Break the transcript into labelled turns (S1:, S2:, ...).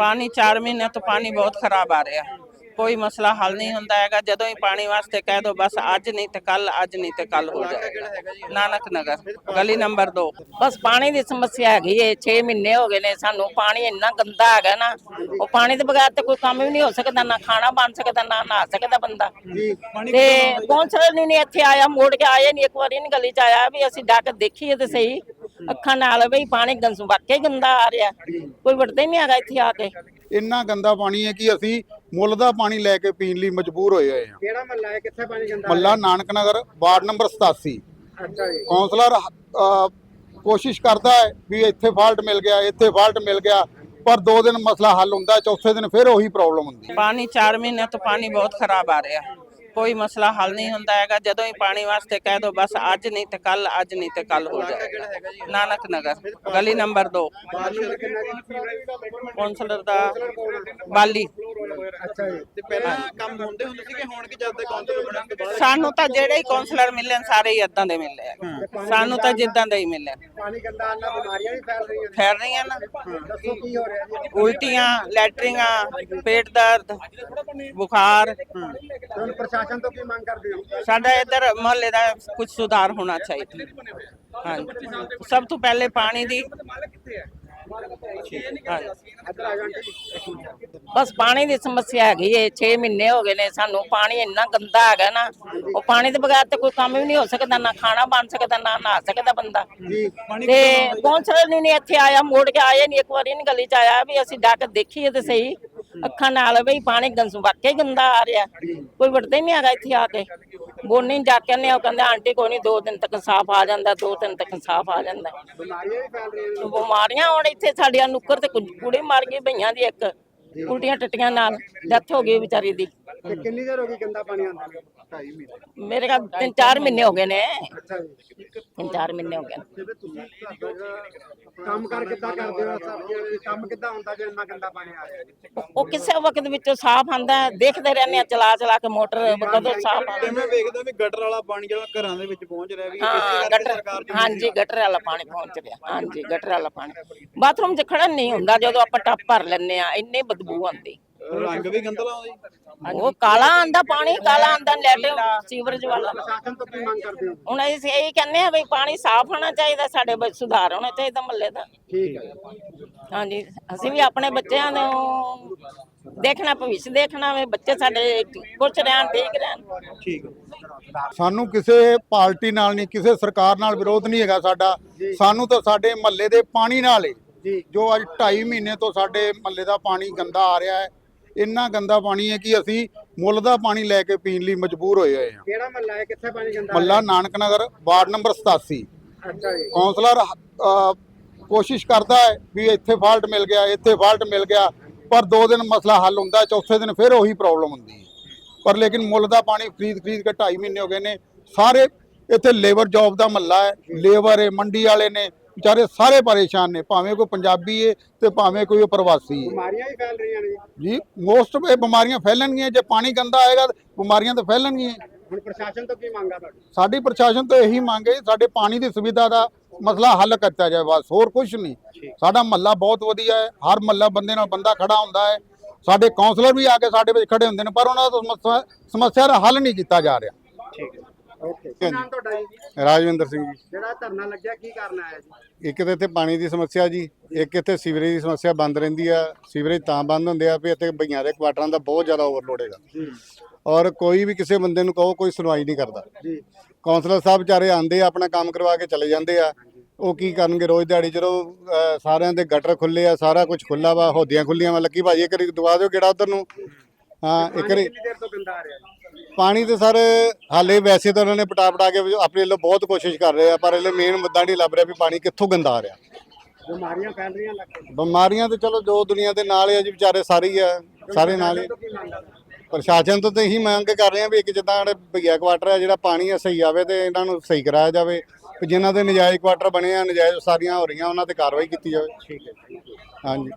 S1: ਪਾਣੀ 4 ਮਹੀਨੇ ਤੋਂ ਪਾਣੀ ਬਹੁਤ ਖਰਾਬ ਆ ਰਿਹਾ। ਕੋਈ ਮਸਲਾ ਹੱਲ ਨਹੀਂ ਹੁੰਦਾ ਹੈਗਾ। ਜਦੋਂ ਹੀ ਪਾਣੀ ਵਾਸਤੇ ਕਹਿ ਦੋ ਬਸ ਅੱਜ ਨਹੀਂ ਤੇ ਕੱਲ ਅੱਜ ਨਹੀਂ ਤੇ ਕੱਲ ਹੋ ਜਾਏਗਾ। ਨਾਨਕ ਨਗਰ ਗਲੀ ਨੰਬਰ 2
S2: ਬਸ ਪਾਣੀ ਦੀ ਸਮੱਸਿਆ ਹੈਗੀ ਏ। 6 ਮਹੀਨੇ ਹੋ ਗਏ ਨੇ ਸਾਨੂੰ। ਪਾਣੀ ਇੰਨਾ ਗੰਦਾ ਹੈਗਾ ਨਾ ਉਹ ਪਾਣੀ ਦੇ ਬਗੈਰ ਤੇ ਕੋਈ ਕੰਮ ਵੀ ਨਹੀਂ ਹੋ ਸਕਦਾ। ਨਾ ਖਾਣਾ ਬਣ ਸਕਦਾ ਨਾ ਨਹਾ ਸਕਦਾ ਬੰਦਾ। ਤੇ ਕੌਂਸਲਰ ਨਹੀਂ ਇੱਥੇ ਆਇਆ। ਮੋੜ ਕੇ ਆਏ ਨਹੀਂ ਇੱਕ ਵਾਰੀ ਨਹੀਂ ਗਲੀ ਚ ਆਇਆ ਵੀ ਅਸੀਂ ਜਾ ਕੇ ਦੇਖੀਏ ਤੇ ਸਹੀ। ਅੱਖਾਂ ਨਾਲ ਵੀ ਪਾਣੀ ਗੰਸ ਵਾਕਈ ਗੰਦਾ ਆ ਰਿਹਾ। ਕੋਈ ਵੜਦਾ ਹੀ ਨਹੀਂ ਹੈਗਾ ਇੱਥੇ ਆ ਕੇ।
S3: ਇੰਨਾ ਗੰਦਾ ਪਾਣੀ ਹੈ ਕਿ ਅਸੀਂ ਮੁੱਲ ਦਾ ਪਾਣੀ ਲੈ ਕੇ ਪੀਣ ਲਈ ਮਜਬੂਰ ਹੋਏ ਹੋਏ ਹਾਂ।
S4: ਕਿਹੜਾ ਮਹੱਲਾ ਹੈ? ਕਿੱਥੇ ਪਾਣੀ ਗੰਦਾ
S3: ਮੱਲਾ ਨਾਨਕ ਨਗਰ ਵਾਰਡ ਨੰਬਰ 87
S4: ਅੱਛਾ ਜੀ।
S3: ਕਾਉਂਸਲਰ ਕੋਸ਼ਿਸ਼ ਕਰਦਾ ਹੈ ਵੀ ਇੱਥੇ ਫਾਲਟ ਮਿਲ ਗਿਆ ਇੱਥੇ ਫਾਲਟ ਮਿਲ ਗਿਆ ਪਰ ਦੋ ਦਿਨ ਮਸਲਾ ਹੱਲ ਹੁੰਦਾ ਹੈ, ਚੌਥੇ ਦਿਨ ਫਿਰ ਉਹੀ ਪ੍ਰੋਬਲਮ ਹੁੰਦੀ ਹੈ।
S1: ਪਾਣੀ 4 ਮਹੀਨੇ ਤੋਂ ਪਾਣੀ ਬਹੁਤ ਖਰਾਬ ਆ ਰਿਹਾ। ਕੋਈ ਮਸਲਾ ਹੱਲ ਨਹੀਂ ਹੁੰਦਾ ਹੈਗਾ। ਜਦੋਂ ਹੀ ਪਾਣੀ ਵਾਸਤੇ ਕਹਿ ਦੋ ਬਸ ਅੱਜ ਨਹੀਂ ਤੇ ਕੱਲ ਅੱਜ ਨਹੀਂ ਤੇ ਕੱਲ ਹੋ ਜਾਏਗਾ। ਨਾਨਕ ਨਗਰ ਗਲੀ ਨੰਬਰ 2 ਕੌਂਸਲਰ ਦਾ ਬਾਲੀ।
S4: ਅੱਛਾ ਜੀ।
S5: ਤੇ ਪਹਿਲਾਂ ਕੰਮ ਹੁੰਦੇ ਹੁੰਦੇ ਸੀਗੇ ਹੁਣ ਕਿ ਜਦ ਦੇ ਕਾਉਂਸਲਰ ਬਣਨ ਤੋਂ ਬਾਅਦ
S1: ਸਾਨੂੰ ਤਾਂ ਜਿਹੜੇ ਹੀ ਕੌਂਸਲਰ ਮਿਲੇ ਨੇ, ਸਾਰੇ ਹੀ ਇਦਾਂ ਦੇ ਮਿਲੇ ਆ। ਸਾਨੂੰ ਤਾਂ ਜਿੱਦਾਂ ਦੇ ਹੀ ਮਿਲੇ ਨੇ।
S4: ਪਾਣੀ ਗੰਦਾ ਆਉਣ ਨਾਲ ਬਿਮਾਰੀਆਂ ਵੀ ਫੈਲ ਰਹੀਆਂ ਨੇ।
S1: ਫੈਲ ਰਹੀਆਂ ਨਾ।
S4: ਦੱਸੋ ਕੀ ਹੋ ਰਿਹਾ ਜੀ?
S1: ਉਲਟੀਆਂ ਲੈਟਰਿੰਗਾਂ ਪੇਟ ਦਰਦ ਬੁਖਾਰ।
S4: ਹੁਣ ਪ੍ਰਸ਼ਾਸਨ ਤੋਂ ਕੀ ਮੰਗ ਕਰਦੇ ਹੋ?
S1: ਸਾਡਾ ਇੱਧਰ ਮੁਹੱਲੇ ਦਾ ਕੁਝ ਸੁਧਾਰ ਹੋਣਾ ਚਾਹੀਦਾ। ਹਾਂਜੀ। ਸਭ ਤੋਂ ਪਹਿਲੇ ਪਾਣੀ ਦੀ
S2: ਬਸ ਪਾਣੀ ਦੀ ਸਮੱਸਿਆ ਹੈਗੀ ਏ। 6 ਮਹੀਨੇ ਹੋ ਗਏ ਨੇ ਸਾਨੂੰ। ਪਾਣੀ ਇੰਨਾ ਗੰਦਾ ਹੈਗਾ ਨਾ। ਉਹ ਪਾਣੀ ਦੇ ਬਗੈਰ ਤੇ ਕੋਈ ਕੰਮ ਵੀ ਨਹੀਂ ਹੋ ਸਕਦਾ। ਨਾ ਖਾਣਾ ਬਣ ਸਕਦਾ ਨਾ ਨਹਾ ਸਕਦਾ ਬੰਦਾ। ਤੇ ਕੌਂਸਲਰ ਨਹੀਂ ਇੱਥੇ ਆਇਆ। ਮੋੜ ਕੇ ਆਏ ਨਹੀਂ। ਇੱਕ ਵਾਰੀ ਨਹੀਂ ਗਲੀ ਚ ਆਇਆ ਵੀ ਅਸੀਂ ਜਾ ਕੇ ਦੇਖੀਏ ਤੇ ਸਹੀ। ਅੱਖਾਂ ਨਾਲ ਵੀ ਪਾਣੀ ਗੰਸ ਵਾਕਈ ਗੰਦਾ ਆ ਰਿਹਾ। ਕੋਈ ਵੜਦਾ ਹੀ ਨਹੀਂ ਹੈਗਾ ਇੱਥੇ ਆ ਕੇ। ਬੋਨੀ ਜਾ ਕੇ ਨੇ ਉਹ ਕਹਿੰਦੇ ਆਂਟੀ ਕੋਈ ਨਹੀਂ ਦੋ ਦਿਨ ਤੱਕ ਸਾਫ਼ ਆ ਜਾਂਦਾ ਦੋ ਦਿਨ ਤੱਕ ਸਾਫ਼ ਆ ਜਾਂਦਾ
S4: ਬਿਮਾਰੀਆਂ ਵੀ ਫੈਲ ਰਹੀਆਂ ਨੇ।
S2: ਬਿਮਾਰੀਆਂ ਹੁਣ ਇੱਥੇ ਸਾਡੀਆਂ ਨੁੱਕਰ ਤੇ ਕੁੜੀ ਮਰ ਗਈ ਭਈਆਂ ਦੀ ਇੱਕ। ਉਲਟੀਆਂ ਟੱਟੀਆਂ ਨਾਲ ਡੈਥ ਹੋ ਗਈ ਵਿਚਾਰੀ ਦੀ।
S4: ਤੇ ਕਿੰਨੀ ਦੇਰ ਹੋ ਗਈ ਗੰਦਾ ਪਾਣੀ ਆਉਂਦਾ ਨੂੰ? 2.5 ਮਹੀਨੇ।
S2: ਮੇਰੇ ਕੋਲ ਤਿੰਨ ਚਾਰ ਮਹੀਨੇ ਹੋ ਗਏ ਨੇ।
S4: ਅੱਛਾ ਜੀ।
S2: ਤਿੰਨ ਚਾਰ ਮਹੀਨੇ ਹੋ ਗਏ ਨੇ।
S4: ਜਿਵੇਂ ਤੁਸੀਂ ਕੰਮ ਕਰ ਕਿੱਦਾਂ ਕਰਦੇ ਹੋ ਸਬਜ਼ੀਆਂ ਦੇ ਕੰਮ ਕਿੱਦਾਂ ਹੁੰਦਾ ਜੇ ਇੰਨਾ ਗੰਦਾ ਪਾਣੀ ਆ ਰਿਹਾ ਜੀ?
S2: ਉਹ ਕਿਸੇ ਵਕਤ ਵਿੱਚੋਂ ਸਾਫ਼ ਆਂਦਾ ਦੇਖਦੇ ਰਹਿੰਦੇ ਆ ਚਲਾ ਚਲਾ ਕੇ ਮੋਟਰ ਕਦੋਂ ਸਾਫ਼
S5: ਤੇ
S2: ਆਉਂਦਾ
S5: ਮੈਂ ਵੇਖਦਾ ਵੀ ਗਟਰ ਵਾਲਾ ਪਾਣੀ ਜਿਹੜਾ ਘਰਾਂ ਦੇ ਵਿੱਚ ਪਹੁੰਚ ਰਿਹਾ ਵੀ
S2: ਹਾਂ
S5: ਇਸੇ ਕਰਕੇ
S2: ਗਟਰ
S5: ਸਰਕਾਰ ਦੀ
S2: ਹਾਂਜੀ ਗਟਰ ਵਾਲਾ ਪਾਣੀ ਪਹੁੰਚ ਰਿਹਾ। ਹਾਂਜੀ ਗਟਰ ਵਾਲਾ ਪਾਣੀ। ਬਾਥਰੂਮ 'ਚ ਖੜਨ ਨਹੀਂ ਹੁੰਦਾ ਜਦੋਂ ਆਪਾਂ ਟੱਪ ਭਰ ਲੈਂਦੇ ਆ ਇੰਨੀ ਬਦਬੂ ਆਉਂਦੀ।
S5: ਰੰਗ ਵੀ ਗੰਦਲਾ ਆਉਂਦਾ ਜੀ।
S2: ਉਹ ਕਾਲਾ ਆਂਦਾ ਪਾਣੀ ਕਾਲਾ ਆਂਦਾ ਲੈਟਰ ਸੀਵਰੇਜ ਵਾਲਾ।
S4: ਪ੍ਰਸ਼ਾਸਨ ਤੋਂ ਕੀ ਮੰਗ ਕਰਦੇ ਹੋ?
S2: ਹੁਣ ਅਸੀਂ ਇਹੀ ਕਹਿੰਦੇ ਆ ਵੀ ਪਾਣੀ ਸਾਫ਼ ਹੋਣਾ ਚਾਹੀਦਾ ਸਾਡੇ ਵਿੱਚ ਸੁਧਾਰ ਹੋਣਾ ਚਾਹੀਦਾ ਮਹੱਲੇ ਦਾ।
S4: ਠੀਕ ਹੈ।
S2: ਹਾਂਜੀ ਅਸੀਂ ਵੀ ਆਪਣੇ ਬੱਚਿਆਂ ਨੂੰ ਦੇਖਣਾ ਭਵਿੱਖ ਦੇਖਣਾ ਵੇ ਬੱਚੇ ਸਾਡੇ ਖੁਸ਼ ਰਹਿਣ ਠੀਕ ਰਹਿਣ।
S5: ਠੀਕ ਹੈ।
S3: ਸਾਨੂੰ ਕਿਸੇ ਪਾਰਟੀ ਨਾਲ ਨਹੀਂ ਕਿਸੇ ਸਰਕਾਰ ਨਾਲ ਵਿਰੋਧ ਨਹੀਂ ਹੈਗਾ ਸਾਡਾ। ਸਾਨੂੰ ਤਾਂ ਸਾਡੇ ਮਹੱਲੇ ਦੇ ਪਾਣੀ ਨਾਲ ਹੈ
S4: ਜੀ।
S3: ਜੋ ਅੱਜ 2.5 ਮਹੀਨੇ ਤੋਂ ਸਾਡੇ ਮਹੱਲੇ ਦਾ ਪਾਣੀ ਗੰਦਾ ਆ ਰਿਹਾ ਹੈ ਇੰਨਾ ਗੰਦਾ ਪਾਣੀ ਹੈ ਕਿ ਅਸੀਂ ਮੁੱਲ ਦਾ ਪਾਣੀ ਲੈ ਕੇ ਪੀਣ ਲਈ ਮਜਬੂਰ ਹੋਏ ਹੋਏ ਹਾਂ।
S4: ਕਿਹੜਾ ਮਹੱਲਾ ਹੈ? ਕਿੱਥੇ ਪਾਣੀ ਗੰਦਾ
S3: ਮੱਲਾ ਨਾਨਕ ਨਗਰ ਵਾਰਡ ਨੰਬਰ 87
S4: ਅੱਛਾ ਜੀ।
S3: ਕਾਉਂਸਲਰ ਅਹ, ਕੋਸ਼ਿਸ਼ ਕਰਦਾ ਹੈ ਵੀ ਇੱਥੇ ਫਾਲਟ ਮਿਲ ਗਿਆ ਇੱਥੇ ਫਾਲਟ ਮਿਲ ਗਿਆ ਪਰ ਦੋ ਦਿਨ ਮਸਲਾ ਹੱਲ ਹੁੰਦਾ ਹੈ, ਚੌਥੇ ਦਿਨ ਫਿਰ ਉਹੀ ਪ੍ਰੋਬਲਮ ਹੁੰਦੀ ਹੈ। ਪਰ ਲੇਕਿਨ ਮੁੱਲ ਦਾ ਪਾਣੀ ਖਰੀਦ ਖਰੀਦ ਕੇ 2.5 ਮਹੀਨੇ ਹੋ ਗਏ ਨੇ ਸਾਰੇ ਇੱਥੇ ਲੇਬਰ ਜੌਬ ਦਾ ਮਹੱਲਾ ਹੈ ਲੇਬਰ ਹੈ ਮੰਡੀ ਵਾਲੇ ਨੇ ਵਿਚਾਰੇ ਸਾਰੇ ਪਰੇਸ਼ਾਨ ਨੇ ਭਾਵੇਂ ਕੋਈ ਪੰਜਾਬੀ ਹੈ ਤੇ ਭਾਵੇਂ ਕੋਈ ਪ੍ਰਵਾਸੀ ਹੈ।
S4: ਬਿਮਾਰੀਆਂ ਵੀ ਫੈਲ ਰਹੀਆਂ ਨੇ ਜੀ।
S3: ਮੋਸਟ ਇਹ ਬਿਮਾਰੀਆਂ ਫੈਲਣਗੀਆਂ ਜੇ ਪਾਣੀ ਗੰਦਾ ਆਏਗਾ ਬਿਮਾਰੀਆਂ ਤਾਂ ਫੈਲਣਗੀਆਂ।
S4: ਹੁਣ ਪ੍ਰਸ਼ਾਸਨ ਤੋਂ ਕੀ ਮੰਗਾ ਤੁਹਾਡੀ?
S3: ਸਾਡੀ ਪ੍ਰਸ਼ਾਸਨ ਤੋਂ ਇਹੀ ਮੰਗ ਹੈ ਸਾਡੇ ਪਾਣੀ ਦੀ ਸੁਵਿਧਾ ਦਾ ਮਸਲਾ ਹੱਲ ਕੀਤਾ ਜਾਏ ਬਸ ਹੋਰ ਕੁਝ ਨਹੀਂ। ਸਾਡਾ ਮਹੱਲਾ ਬਹੁਤ ਵਧੀਆ ਹੈ ਹਰ ਮਹੱਲਾ ਬੰਦੇ ਨਾਲ ਬੰਦਾ ਖੜਾ ਹੁੰਦਾ ਹੈ। ਸਾਡੇ ਕਾਉਂਸਲਰ ਵੀ ਆ ਕੇ ਸਾਡੇ ਵਿੱਚ ਖੜੇ ਹੁੰਦੇ ਨੇ ਪਰ ਉਹਨਾਂ ਦਾ ਸਮੱਸਿਆ ਸਮੱਸਿਆ ਦਾ ਹੱਲ ਨਹੀਂ ਕੀਤਾ ਜਾ ਰਿਹਾ।
S4: ਠੀਕ ਹੈ। ਓਕੇ। ਕੀ ਨਾਮ ਤੁਹਾਡਾ ਜੀ?
S6: ਰਾਜਵਿੰਦਰ ਸਿੰਘ ਜੀ।
S4: ਜਿਹੜਾ ਧਰਨਾ ਲੱਗਿਆ ਕੀ ਕਾਰਨ ਆਇਆ ਜੀ?
S6: ਇੱਕ ਤਾਂ ਇੱਥੇ ਪਾਣੀ ਦੀ ਸਮੱਸਿਆ ਜੀ ਇੱਕ ਇੱਥੇ ਸੀਵਰੇਜ ਦੀ ਸਮੱਸਿਆ ਬੰਦ ਰਹਿੰਦੀ ਆ ਸੀਵਰੇਜ ਤਾਂ ਬੰਦ ਹੁੰਦੇ ਆ ਵੀ ਇੱਥੇ ਬਈਆਂ ਦੇ ਕੁਆਟਰਾਂ ਦਾ ਬਹੁਤ ਜ਼ਿਆਦਾ ਓਵਰਲੋਡ ਹੈਗਾ। ਔਰ ਕੋਈ ਵੀ ਕਿਸੇ ਬੰਦੇ ਨੂੰ ਕਹੋ ਕੋਈ ਸੁਣਵਾਈ ਨਹੀਂ ਕਰਦਾ।
S4: ਜੀ।
S6: ਕਾਉਂਸਲਰ ਸਾਹਿਬ ਵਿਚਾਰੇ ਆਂਦੇ ਆ ਆਪਣਾ ਕੰਮ ਕਰਵਾ ਕੇ ਚਲੇ ਜਾਂਦੇ ਆ। ਉਹ ਕੀ ਕਰਨਗੇ ਰੋਜ਼ ਦਿਹਾੜੀ ਜਦੋਂ ਸਾਰਿਆਂ ਦੇ ਗਟਰ ਖੁੱਲੇ ਆ ਸਾਰਾ ਕੁਝ ਖੁੱਲਾ ਵਾ ਹੋਦੀਆਂ ਖੁੱਲੀਆਂ ਵਾ ਲੱਕੀ ਭਾਜੀ ਇੱਕ ਵਾਰੀ ਦਵਾ ਦਿਓ ਕਿਹੜਾ ਉਧਰ ਨੂੰ। ਹਾਂ ਇੱਕ ਵਾਰੀ
S4: ਕਿੰਨੀ ਦੇਰ ਤੋਂ ਗੰਦਾ ਆ ਰਿਹਾ ਜੀ?
S6: ਪਾਣੀ ਤੇ ਸਰ ਹਾਲੇ ਵੈਸੇ ਤਾਂ ਉਹਨਾਂ ਨੇ ਪਟਾ ਪਟਾ ਕੇ ਆਪਣੇ ਵੱਲੋਂ ਬਹੁਤ ਕੋਸ਼ਿਸ਼ ਕਰ ਰਹੇ ਆ ਪਰ ਇਹਲੇ ਮੇਨ ਮੁੱਦਾ ਨਹੀਂ ਲੱਭ ਰਿਹਾ ਵੀ ਪਾਣੀ ਕਿੱਥੋਂ ਗੰਦਾ ਆ ਰਿਹਾ।
S4: ਬਿਮਾਰੀਆਂ ਫੈਲ ਰਹੀਆਂ ਲੱਗ
S6: ਬਿਮਾਰੀਆਂ ਤੇ ਚਲੋ ਜੋ ਦੁਨੀਆ ਦੇ ਨਾਲ ਹੀ ਆ ਜੀ ਵਿਚਾਰੇ ਸਾਰੇ ਹੀ ਆ ਸਾਰੇ ਨਾਲ ਹੀ। ਪ੍ਰਸ਼ਾਸਨ ਤੋਂ ਤਾਂ ਇਹੀ ਮੰਗ ਕਰ ਰਹੇ ਆ ਵੀ ਇੱਕ ਜਿੱਦਾਂ ਜਿਹੜੇ ਭਈਆ ਕੁਆਟਰ ਆ ਜਿਹੜਾ ਪਾਣੀ ਆ ਸਹੀ ਆਵੇ ਤੇ ਇਹਨਾਂ ਨੂੰ ਸਹੀ ਕਰਾਇਆ ਜਾਵੇ ਤੇ ਜਿਨ੍ਹਾਂ ਦੇ ਨਜਾਇਜ਼ ਕੁਆਟਰ ਬਣੇ ਆ ਨਜਾਇਜ਼ ਸਾਰੀਆਂ ਹੋ ਰਹੀਆਂ ਉਹਨਾਂ ਤੇ ਕਾਰਵਾਈ ਕੀਤੀ ਜਾਵੇ।
S4: ਠੀਕ ਹੈ।
S6: ਹਾਂਜੀ।